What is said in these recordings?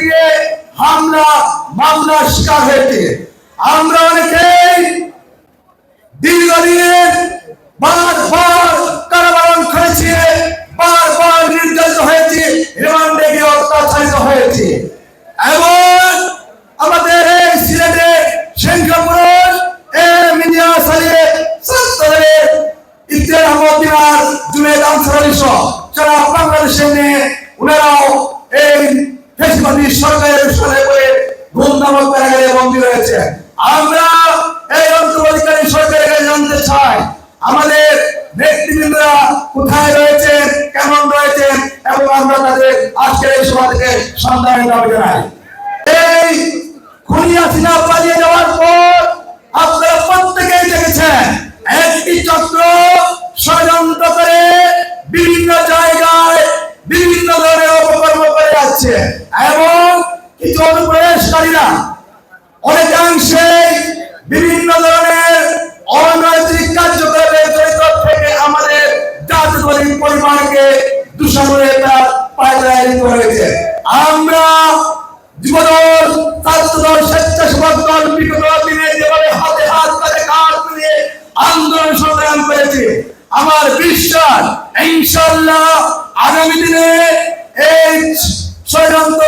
গিয়ে হামলা মামলার শিকার হয়েছে। আমরা অনেকেই দীর্ঘদিনের বারবার রয়েছে আমরা এই অন্তর্বর্তীকালীন সরকারের কাছে জানতে চাই, আমাদের নেতৃবৃন্দরা কোথায় রয়েছেন, কেমন রয়েছেন, এবং আমরা তাদের আজকের এই সভা থেকে সন্ধানের দাবি জানাই। এই খুনি হাসিনা পালিয়ে যাওয়ার পর আপনারা প্রত্যেকেই দেখেছেন, একটি চক্র ষড়যন্ত্র করে বিভিন্ন জায়গায় বিভিন্ন ধরনের অপকর্ম করে যাচ্ছে, এবং কিছু অনুপ্রবেশকারীরা অনেকাংশে বিভিন্ন ধরনের অনৈতিক কার্যকলাপে থেকে আমাদের জাতীয় পরিবারকে দূষণের তার পায়দায় হয়েছে। আমরা যুবদল, ছাত্রদল, স্বেচ্ছাসেবক দল, বিগত দিনে যেভাবে হাতে হাত কাঁধে কাঁধ মিলিয়ে আন্দোলন সংগ্রাম করেছে, আমার বিশ্বাস, ইনশাল্লাহ আগামী দিনে এই ষড়যন্ত্রকারী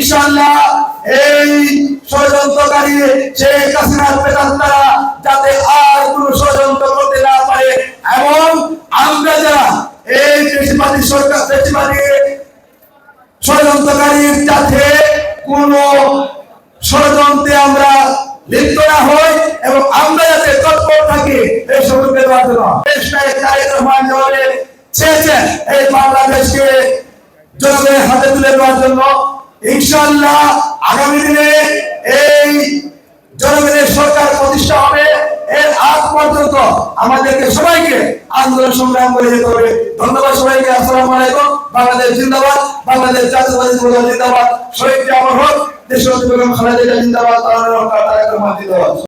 রয়েছে ইনশাআল্লাহ এই ষড়যন্ত্রকারী শেখ হাসিনার পেতাত্তারা যাতে আর কোনো ষড়যন্ত্র করতে না পারে, এবং আমরা যারা এই দেশবাদী সরকার দেশবাদী ষড়যন্ত্রকারীর যাতে কোন ষড়যন্ত্রে আমরা লিপ্ত না হই, এবং আমরা যাতে তৎপর থাকি এই তারেক রহমান চেয়েছেন এই বাংলাদেশকে জনগণের হাতে তুলে দেওয়ার জন্য ইনশাআল্লাহ আগামী দিনে এই জনগণের সরকার প্রতিষ্ঠা হবে। এর আগ পর্যন্ত আমাদেরকে সবাইকে আন্দোলন সংগ্রাম করে যেতে হবে। ধন্যবাদ সবাইকে। আসসালামু আলাইকুম। বাংলাদেশ জিন্দাবাদ। বাংলাদেশ জাতীয়বাদী জিন্দাবাদ। শহীদ আমার হোক। দেশ খালেদা জিয়া জিন্দাবাদ জিন্দাবাদ।